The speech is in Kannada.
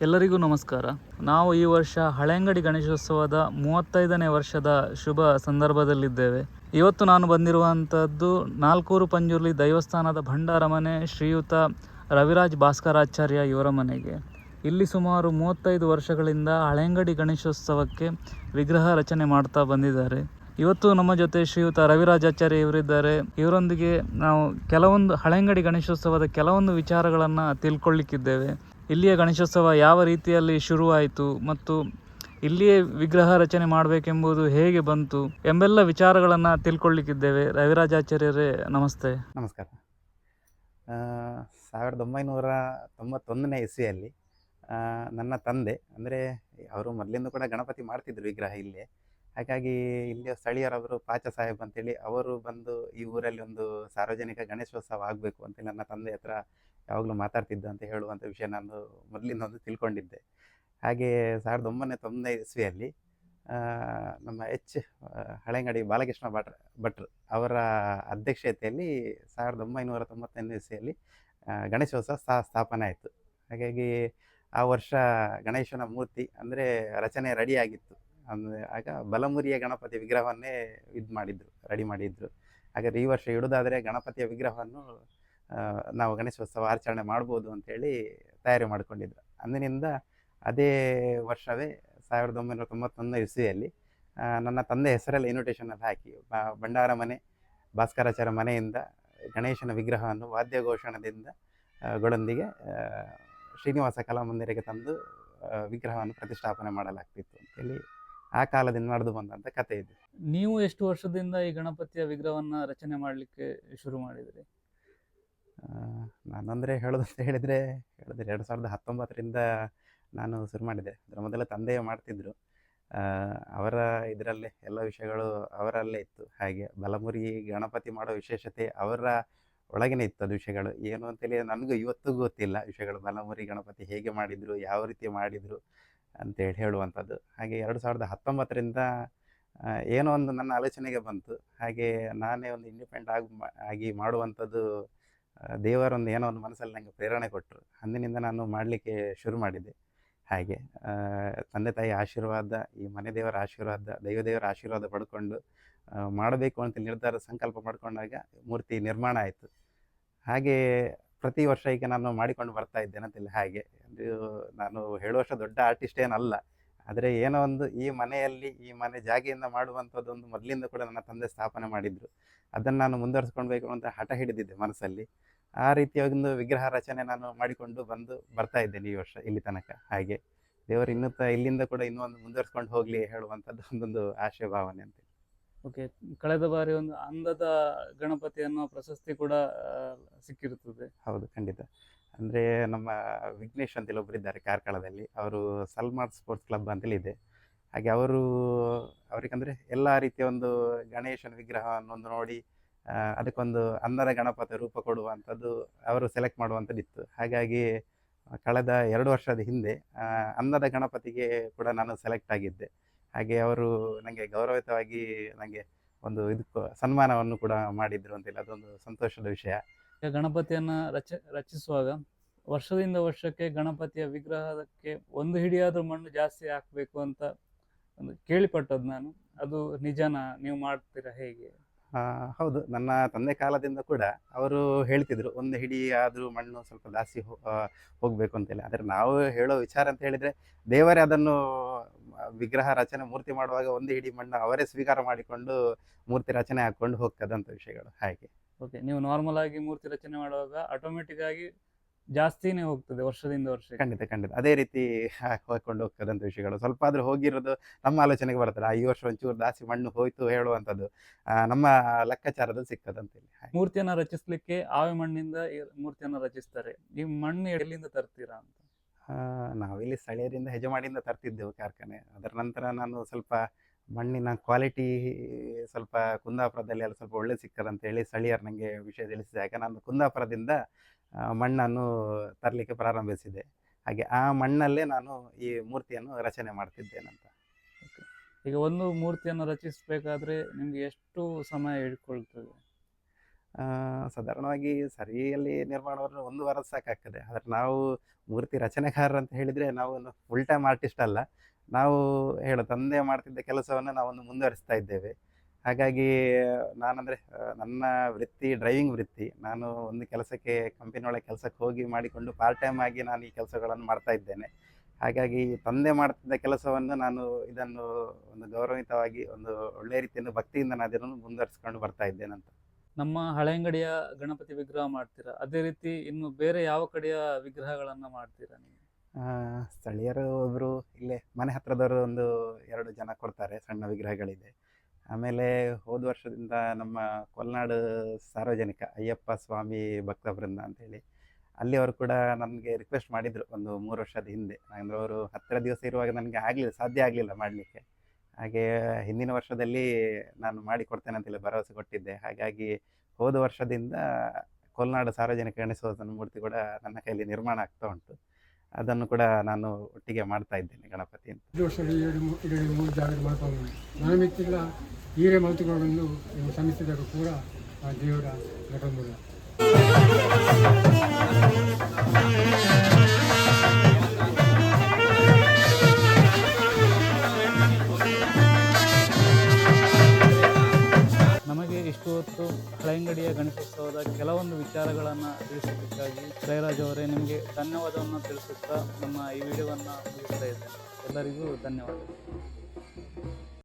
ಎಲ್ಲರಿಗೂ ನಮಸ್ಕಾರ. ನಾವು ಈ ವರ್ಷ ಹಳೆಂಗಡಿ ಗಣೇಶೋತ್ಸವದ ಮೂವತ್ತೈದನೇ ವರ್ಷದ ಶುಭ ಸಂದರ್ಭದಲ್ಲಿದ್ದೇವೆ. ಇವತ್ತು ನಾನು ಬಂದಿರುವಂಥದ್ದು ನಾಲ್ಕೂರು ಪಂಜುರ್ಲಿ ದೈವಸ್ಥಾನದ ಭಂಡಾರ ಮನೆ ಶ್ರೀಯುತ ರವಿರಾಜ್ ಭಾಸ್ಕರಾಚಾರ್ಯ ಇವರ ಮನೆಗೆ. ಇಲ್ಲಿ ಸುಮಾರು ಮೂವತ್ತೈದು ವರ್ಷಗಳಿಂದ ಹಳೆಂಗಡಿ ಗಣೇಶೋತ್ಸವಕ್ಕೆ ವಿಗ್ರಹ ರಚನೆ ಮಾಡ್ತಾ ಬಂದಿದ್ದಾರೆ. ಇವತ್ತು ನಮ್ಮ ಜೊತೆ ಶ್ರೀಯುತ ರವಿರಾಜಾಚಾರ್ಯ ಇವರಿದ್ದಾರೆ. ಇವರೊಂದಿಗೆ ನಾವು ಕೆಲವೊಂದು ಹಳೆಂಗಡಿ ಗಣೇಶೋತ್ಸವದ ಕೆಲವೊಂದು ವಿಚಾರಗಳನ್ನು ತಿಳ್ಕೊಳ್ಳಿಕ್ಕಿದ್ದೇವೆ ಇಲ್ಲಿಯ ಗಣೇಶೋತ್ಸವ ಯಾವ ರೀತಿಯಲ್ಲಿ ಶುರುವಾಯಿತು ಮತ್ತು ಇಲ್ಲಿಯೇ ವಿಗ್ರಹ ರಚನೆ ಮಾಡಬೇಕೆಂಬುದು ಹೇಗೆ ಬಂತು ಎಂಬೆಲ್ಲ ವಿಚಾರಗಳನ್ನು ತಿಳ್ಕೊಳ್ಳಿಕ್ಕಿದ್ದೇವೆ. ರವಿರಾಜಾಚಾರ್ಯರೇ, ನಮಸ್ತೆ. ನಮಸ್ಕಾರ. ಸಾವಿರದ ಒಂಬೈನೂರ ತೊಂಬತ್ತೊಂದನೇ ಇಸ್ವಿಯಲ್ಲಿ ನನ್ನ ತಂದೆ, ಅಂದರೆ ಅವರು ಮೊದಲಿಂದ ಕೂಡ ಗಣಪತಿ ಮಾಡ್ತಿದ್ರು ವಿಗ್ರಹ ಇಲ್ಲೇ. ಹಾಗಾಗಿ ಇಲ್ಲಿಯ ಸ್ಥಳೀಯರವರು ಪಾಚ ಸಾಹೇಬ್ ಅಂತೇಳಿ ಅವರು ಬಂದು ಈ ಊರಲ್ಲಿ ಒಂದು ಸಾರ್ವಜನಿಕ ಗಣೇಶೋತ್ಸವ ಆಗಬೇಕು ಅಂತ ನನ್ನ ತಂದೆ ಹತ್ರ ಯಾವಾಗಲೂ ಮಾತಾಡ್ತಿದ್ದ ಅಂತ ಹೇಳುವಂಥ ವಿಷಯ ನಾನು ಮೊದಲಿಂದ ತಿಳ್ಕೊಂಡಿದ್ದೆ. ಹಾಗೆ ಸಾವಿರದ ಒಂಬೈನೂರ ತೊಂಬತ್ತನೇ ಇಸ್ವಿಯಲ್ಲಿ ನಮ್ಮ ಎಚ್ ಹಳೆಂಗಡಿ ಬಾಲಕೃಷ್ಣ ಭಟ್ರ ಭಟ್ರು ಅವರ ಅಧ್ಯಕ್ಷತೆಯಲ್ಲಿ ಸಾವಿರದ ಒಂಬೈನೂರ ತೊಂಬತ್ತೈದನೇ ಇಸ್ವಿಯಲ್ಲಿ ಗಣೇಶೋತ್ಸವ ಸ್ಥಾ, ಸ್ಥಾಪನೆ ಆಯಿತು. ಹಾಗಾಗಿ ಆ ವರ್ಷ ಗಣೇಶನ ಮೂರ್ತಿ ಅಂದರೆ ರಚನೆ ರೆಡಿ ಆಗಿತ್ತು. ಅಂದರೆ ಆಗ ಬಲಮುರಿಯ ಗಣಪತಿ ವಿಗ್ರಹವನ್ನೇ ಇದು ಮಾಡಿದ್ರು, ರೆಡಿ ಮಾಡಿದ್ರು. ಹಾಗಾದ್ರೆ ಈ ವರ್ಷ ಇಡೋದಾದರೆ ಗಣಪತಿಯ ವಿಗ್ರಹವನ್ನು ನಾವು ಗಣೇಶೋತ್ಸವ ಆಚರಣೆ ಮಾಡ್ಬೋದು ಅಂತೇಳಿ ತಯಾರಿ ಮಾಡಿಕೊಂಡಿದ್ರು. ಅಂದಿನಿಂದ ಅದೇ ವರ್ಷವೇ ಸಾವಿರದ ಒಂಬೈನೂರ ತೊಂಬತ್ತೊಂದನೇ ಇಸ್ವಿಯಲ್ಲಿ ನನ್ನ ತಂದೆ ಹೆಸರಲ್ಲಿ ಇನ್ವಿಟೇಷನಲ್ಲಿ ಹಾಕಿ ಭಂಡಾರ ಮನೆ, ಭಾಸ್ಕರಾಚಾರ್ಯ ಮನೆಯಿಂದ ಗಣೇಶನ ವಿಗ್ರಹವನ್ನು ವಾದ್ಯ ಘೋಷಣದಿಂದ ಗಳೊಂದಿಗೆ ಶ್ರೀನಿವಾಸ ಕಲಾಮಂದಿರಕ್ಕೆ ತಂದು ವಿಗ್ರಹವನ್ನು ಪ್ರತಿಷ್ಠಾಪನೆ ಮಾಡಲಾಗ್ತಿತ್ತು ಅಂತೇಳಿ ಆ ಕಾಲದಿಂದ ನಡೆದು ಬಂದಂತ ಕಥೆ ಇದೆ. ನೀವು ಎಷ್ಟು ವರ್ಷದಿಂದ ಈ ಗಣಪತಿಯ ವಿಗ್ರಹವನ್ನ ರಚನೆ ಮಾಡಲಿಕ್ಕೆ ಶುರು ಮಾಡಿದ್ರಿ? ನಾನು ಅಂದ್ರೆ ಹೇಳೋದಂತ ಹೇಳಿದರೆ ಹೇಳಿದ್ರೆ ಎರಡು ಸಾವಿರದ ಹತ್ತೊಂಬತ್ತರಿಂದ ನಾನು ಶುರು ಮಾಡಿದೆ. ಅದರ ಮೊದಲ ತಂದೆಯೇ ಮಾಡ್ತಿದ್ರು. ಅವರ ಇದರಲ್ಲೇ ಎಲ್ಲ ವಿಷಯಗಳು ಅವರಲ್ಲೇ ಇತ್ತು. ಹಾಗೆ ಬಲಮುರಿ ಗಣಪತಿ ಮಾಡೋ ವಿಶೇಷತೆ ಅವರ ಒಳಗೇನೆ ಇತ್ತು ಅದು ವಿಷಯಗಳು. ಏನು ಅಂತೇಳಿ ನನಗೂ ಇವತ್ತಿಗೂ ಗೊತ್ತಿಲ್ಲ ವಿಷಯಗಳು. ಬಲಮುರಿ ಗಣಪತಿ ಹೇಗೆ ಮಾಡಿದರು ಯಾವ ರೀತಿ ಮಾಡಿದರು ಅಂತೇಳಿ ಹೇಳುವಂಥದ್ದು. ಹಾಗೆ ಎರಡು ಸಾವಿರದ ಹತ್ತೊಂಬತ್ತರಿಂದ ಏನೋ ಒಂದು ನನ್ನ ಆಲೋಚನೆಗೆ ಬಂತು. ಹಾಗೆ ನಾನೇ ಒಂದು ಇಂಡಿಪೆಂಡ್ ಆಗಿ ಆಗಿ ಮಾಡುವಂಥದ್ದು ದೇವರೊಂದು ಏನೋ ಒಂದು ಮನಸ್ಸಲ್ಲಿ ನನಗೆ ಪ್ರೇರಣೆ ಕೊಟ್ಟರು. ಅಂದಿನಿಂದ ನಾನು ಮಾಡಲಿಕ್ಕೆ ಶುರು ಮಾಡಿದೆ. ಹಾಗೆ ತಂದೆ ತಾಯಿ ಆಶೀರ್ವಾದ, ಈ ಮನೆ ದೇವರ ಆಶೀರ್ವಾದ, ದೈವ ದೇವರ ಆಶೀರ್ವಾದ ಪಡ್ಕೊಂಡು ಮಾಡಬೇಕು ಅಂತ ನಿರ್ಧಾರ ಸಂಕಲ್ಪ ಮಾಡಿಕೊಂಡಾಗ ಮೂರ್ತಿ ನಿರ್ಮಾಣ ಆಯಿತು. ಹಾಗೆ ಪ್ರತಿ ವರ್ಷ ಈಗ ನಾನು ಮಾಡಿಕೊಂಡು ಬರ್ತಾ ಇದ್ದೇನೆ ಅಂತಿಲ್ಲ ಹಾಗೆ. ನಾನು ಹೇಳುವಷ್ಟು ದೊಡ್ಡ ಆರ್ಟಿಸ್ಟ್ ಏನಲ್ಲ. ಆದರೆ ಏನೋ ಒಂದು ಈ ಮನೆಯಲ್ಲಿ, ಈ ಮನೆ ಜಾಗೆಯಿಂದ ಮಾಡುವಂಥದ್ದೊಂದು ಮೊದಲಿಂದ ಕೂಡ ನನ್ನ ತಂದೆ ಸ್ಥಾಪನೆ ಮಾಡಿದ್ರು. ಅದನ್ನು ನಾನು ಮುಂದುವರಿಸ್ಕೊಳ್ಬೇಕು ಅಂತ ಹಠ ಹಿಡಿದಿದ್ದೆ ಮನಸ್ಸಲ್ಲಿ. ಆ ರೀತಿಯ ಒಂದು ವಿಗ್ರಹ ರಚನೆ ನಾನು ಮಾಡಿಕೊಂಡು ಬಂದು ಬರ್ತಾ ಇದ್ದೇನೆ ಈ ವರ್ಷ ಇಲ್ಲಿ ತನಕ. ಹಾಗೆ ದೇವರು ಇನ್ನೂ ಇಲ್ಲಿಂದ ಕೂಡ ಇನ್ನೂ ಒಂದು ಮುಂದುವರಿಸ್ಕೊಂಡು ಹೋಗಲಿ ಹೇಳುವಂಥದ್ದು ಒಂದೊಂದು ಆಶಯ ಭಾವನೆ ಅಂತ. ಓಕೆ, ಕಳೆದ ಬಾರಿ ಒಂದು ಅಂದದ ಗಣಪತಿ ಅನ್ನೋ ಪ್ರಶಸ್ತಿ ಕೂಡ ಸಿಕ್ಕಿರುತ್ತದೆ. ಹೌದು, ಖಂಡಿತ. ಅಂದರೆ ನಮ್ಮ ವಿಘ್ನೇಶ್ ಅಂತೇಳಿ ಒಬ್ಬರು ಇದ್ದಾರೆ ಕಾರ್ಕಳದಲ್ಲಿ. ಅವರು ಸಲ್ಮಾರ್ ಸ್ಪೋರ್ಟ್ಸ್ ಕ್ಲಬ್ ಅಂತೇಳಿ ಇದೆ. ಹಾಗೆ ಅವರು, ಅವರಿಗಂದರೆ ಎಲ್ಲ ರೀತಿಯ ಒಂದು ಗಣೇಶನ ವಿಗ್ರಹವನ್ನು ಒಂದು ನೋಡಿ ಅದಕ್ಕೊಂದು ಅನ್ನದ ಗಣಪತಿ ರೂಪ ಕೊಡುವಂಥದ್ದು ಅವರು ಸೆಲೆಕ್ಟ್ ಮಾಡುವಂಥದ್ದು ಇತ್ತು ಹಾಗಾಗಿ, ಕಳೆದ ಎರಡು ವರ್ಷದ ಹಿಂದೆ ಅಂದದ ಅನ್ನದ ಗಣಪತಿಗೆ ಕೂಡ ನಾನು ಸೆಲೆಕ್ಟ್ ಆಗಿದ್ದೆ. ಹಾಗೆ ಅವರು ನನಗೆ ಗೌರವಿತವಾಗಿ ನನಗೆ ಒಂದು ಇದಕ್ಕೂ ಸನ್ಮಾನವನ್ನು ಕೂಡ ಮಾಡಿದ್ರು ಅಂತೇಳಿ ಅದೊಂದು ಸಂತೋಷದ ವಿಷಯ. ಈಗ ಗಣಪತಿಯನ್ನು ರಚ, ರಚಿಸುವಾಗ ವರ್ಷದಿಂದ ವರ್ಷಕ್ಕೆ ಗಣಪತಿಯ ವಿಗ್ರಹಕ್ಕೆ ಒಂದು ಹಿಡಿಯಾದರೂ ಮಣ್ಣು ಜಾಸ್ತಿ ಹಾಕಬೇಕು ಅಂತ ಒಂದು ಕೇಳಿಪಟ್ಟದ್ದು ನಾನು. ಅದು ನಿಜನಾ? ನೀವು ಮಾಡ್ತೀರಾ ಹೇಗೆ? ಹೌದು. ನನ್ನ ತಂದೆ ಕಾಲದಿಂದ ಕೂಡ ಅವರು ಹೇಳ್ತಿದ್ರು, ಒಂದು ಹಿಡಿ ಆದರೂ ಮಣ್ಣು ಸ್ವಲ್ಪ ಜಾಸ್ತಿ ಹೋಗಬೇಕು ಅಂತೇಳಿ ಆದರೆ ನಾವು ಹೇಳೋ ವಿಚಾರ ಅಂತ ಹೇಳಿದರೆ, ದೇವರೇ ಅದನ್ನು ವಿಗ್ರಹ ರಚನೆ ಮೂರ್ತಿ ಮಾಡುವಾಗ ಒಂದು ಹಿಡಿ ಮಣ್ಣು ಅವರೇ ಸ್ವೀಕಾರ ಮಾಡಿಕೊಂಡು ಮೂರ್ತಿ ರಚನೆ ಹಾಕ್ಕೊಂಡು ಹೋಗ್ತದಂತ ವಿಷಯಗಳು. ಹಾಗೆ. ಓಕೆ. ನೀವು ನಾರ್ಮಲ್ ಆಗಿ ಮೂರ್ತಿ ರಚನೆ ಮಾಡುವಾಗ ಆಟೋಮೆಟಿಕ್ ಆಗಿ ಜಾಸ್ತಿನೇ ಹೋಗ್ತದೆ ವರ್ಷದಿಂದ ವರ್ಷಕ್ಕೆ. ಖಂಡಿತ ಖಂಡಿತ. ಅದೇ ರೀತಿ ಹೋಗ್ಕೊಂಡು ಹೋಗ್ತದಂತ ವಿಷಯಗಳು. ಸ್ವಲ್ಪ ಆದ್ರೂ ಹೋಗಿರೋದು ನಮ್ಮ ಆಲೋಚನೆಗೆ ಬರ್ತದೆ ಆ ಈ ವರ್ಷ ಒಂಚೂರು ದಾಸಿ ಮಣ್ಣು ಹೋಯ್ತು ಹೇಳುವಂಥದ್ದು. ನಮ್ಮ ಲೆಕ್ಕಾಚಾರದಲ್ಲಿ ಸಿಕ್ಕದಂತ ಹೇಳಿ. ಮೂರ್ತಿಯನ್ನ ರಚಿಸ್ಲಿಕ್ಕೆ ಆವೆ ಮಣ್ಣಿಂದ ಮೂರ್ತಿಯನ್ನು ರಚಿಸ್ತಾರೆ. ಈ ಮಣ್ಣು ಎಲ್ಲಿಂದ ತರ್ತೀರಾ ಅಂತ. ಆ, ನಾವಿಲ್ಲಿ ಸ್ಥಳೀಯರಿಂದ ಹೆಜಮಾಡಿಯಿಂದ ತರ್ತಿದ್ದೆವು ಕಾರ್ಖಾನೆ. ಅದರ ನಂತರ ನಾನು ಸ್ವಲ್ಪ ಮಣ್ಣಿನ ಕ್ವಾಲಿಟಿ ಸ್ವಲ್ಪ ಕುಂದಾಪುರದಲ್ಲಿ ಎಲ್ಲ ಸ್ವಲ್ಪ ಒಳ್ಳೆ ಸಿಗ್ತದೆ ಅಂತ ಹೇಳಿ ಸ್ಥಳೀಯರು ನನಗೆ ವಿಷಯ ತಿಳಿಸಿದಾಗ ನಾನು ಕುಂದಾಪುರದಿಂದ ಮಣ್ಣನ್ನು ತರಲಿಕ್ಕೆ ಪ್ರಾರಂಭಿಸಿದೆ. ಹಾಗೆ ಆ ಮಣ್ಣಲ್ಲೇ ನಾನು ಈ ಮೂರ್ತಿಯನ್ನು ರಚನೆ ಮಾಡ್ತಿದ್ದೇನಂತ. ಈಗ ಒಂದು ಮೂರ್ತಿಯನ್ನು ರಚಿಸಬೇಕಾದ್ರೆ ನಿಮಗೆ ಎಷ್ಟು ಸಮಯ ಹಿಡ್ಕೊಳ್ತದೆ? ಸಾಧಾರಣವಾಗಿ ಸರಿಯಲ್ಲಿ ನಿರ್ಮಾಣವನ್ನು ಒಂದು ವಾರ ಸಾಕಾಗ್ತದೆ. ಆದರೆ ನಾವು ಮೂರ್ತಿ ರಚನೆಕಾರರು ಅಂತ ಹೇಳಿದರೆ ನಾವು ಫುಲ್ ಟೈಮ್ ಆರ್ಟಿಸ್ಟ್ ಅಲ್ಲ. ನಾವು ಹೇಳು ತಂದೆ ಮಾಡ್ತಿದ್ದ ಕೆಲಸವನ್ನು ನಾವೊಂದು ಮುಂದುವರಿಸ್ತಾ ಇದ್ದೇವೆ. ಹಾಗಾಗಿ ನಾನಂದರೆ ನನ್ನ ವೃತ್ತಿ ಡ್ರೈವಿಂಗ್ ವೃತ್ತಿ ನಾನು ಒಂದು ಕೆಲಸಕ್ಕೆ ಕಂಪನಿ ಕೆಲಸಕ್ಕೆ ಹೋಗಿ ಮಾಡಿಕೊಂಡು ಪಾರ್ಟ್ ಟೈಮ್ ಆಗಿ ನಾನು ಈ ಕೆಲಸಗಳನ್ನು ಮಾಡ್ತಾ ಇದ್ದೇನೆ. ಹಾಗಾಗಿ ತಂದೆ ಮಾಡ್ತಿದ್ದ ಕೆಲಸವನ್ನು ನಾನು ಇದನ್ನು ಒಂದು ಗೌರವಿತವಾಗಿ ಒಂದು ಒಳ್ಳೆಯ ರೀತಿಯಿಂದ ಭಕ್ತಿಯಿಂದ ನಾನು ಅದನ್ನು ಮುಂದುವರಿಸ್ಕೊಂಡು ಬರ್ತಾ ಇದ್ದೇನೆ ಅಂತ. ನಮ್ಮ ಹಳೆಂಗಡಿಯ ಗಣಪತಿ ವಿಗ್ರಹ ಮಾಡ್ತೀರಾ? ಅದೇ ರೀತಿ ಇನ್ನು ಬೇರೆ ಯಾವ ಕಡೆಯ ವಿಗ್ರಹಗಳನ್ನು ಮಾಡ್ತೀರಾ ನೀವು? ಸ್ಥಳೀಯರು ಒಬ್ಬರು ಇಲ್ಲೇ ಮನೆ ಹತ್ರದವರು ಒಂದು ಎರಡು ಜನ ಕೊಡ್ತಾರೆ ಸಣ್ಣ ವಿಗ್ರಹಗಳಿದೆ. ಆಮೇಲೆ ಹೋದ ವರ್ಷದಿಂದ ನಮ್ಮ ಕೊಲ್ನಾಡು ಸಾರ್ವಜನಿಕ ಅಯ್ಯಪ್ಪ ಸ್ವಾಮಿ ಭಕ್ತ ಬೃಂದ ಅಂತೇಳಿ ಅಲ್ಲಿ ಅವರು ಕೂಡ ನನಗೆ ರಿಕ್ವೆಸ್ಟ್ ಮಾಡಿದರು ಒಂದು ಮೂರು ವರ್ಷದ ಹಿಂದೆ. ಅಂದರೆ ಅವರು ಹತ್ತಿರ ದಿವಸ ಇರುವಾಗ ನನಗೆ ಆಗಲಿಲ್ಲ, ಸಾಧ್ಯ ಆಗಲಿಲ್ಲ ಮಾಡಲಿಕ್ಕೆ. ಹಾಗೆ ಹಿಂದಿನ ವರ್ಷದಲ್ಲಿ ನಾನು ಮಾಡಿ ಕೊಡ್ತೇನೆ ಅಂತೇಳಿ ಭರವಸೆ ಕೊಟ್ಟಿದ್ದೆ. ಹಾಗಾಗಿ ಹೋದ ವರ್ಷದಿಂದ ಕೊಲ್ನಾಡು ಸಾರ್ವಜನಿಕ ಗಣೇಶೋತ್ಸವ ಮೂರ್ತಿ ಕೂಡ ನನ್ನ ಕೈಯಲ್ಲಿ ನಿರ್ಮಾಣ ಆಗ್ತಾ ಉಂಟು. ಅದನ್ನು ಕೂಡ ನಾನು ಒಟ್ಟಿಗೆ ಮಾಡ್ತಾ ಇದ್ದೇನೆ ಗಣಪತಿ ಅಂತ ಮಾತುಗಳನ್ನು ನೀವು ಹೀರೆ ಕೂಡ ಆ ದೇವರ ನಟಮೂಲ. ನಮಗೆ ಇಷ್ಟು ಹೊತ್ತು ಗಣೇಶೋತ್ಸವದ ಕೆಲವೊಂದು ವಿಚಾರಗಳನ್ನು ತಿಳಿಸೋದಕ್ಕಾಗಿ ಜಯರಾಜ್ ಅವರೇ ನಿಮಗೆ ಧನ್ಯವಾದವನ್ನು ತಿಳಿಸುತ್ತಾ ನಮ್ಮ ಈ ವಿಡಿಯೋವನ್ನು ಮುಗಿಸ್ತಾ ಇದ್ದೇನೆ. ಎಲ್ಲರಿಗೂ ಧನ್ಯವಾದಗಳು.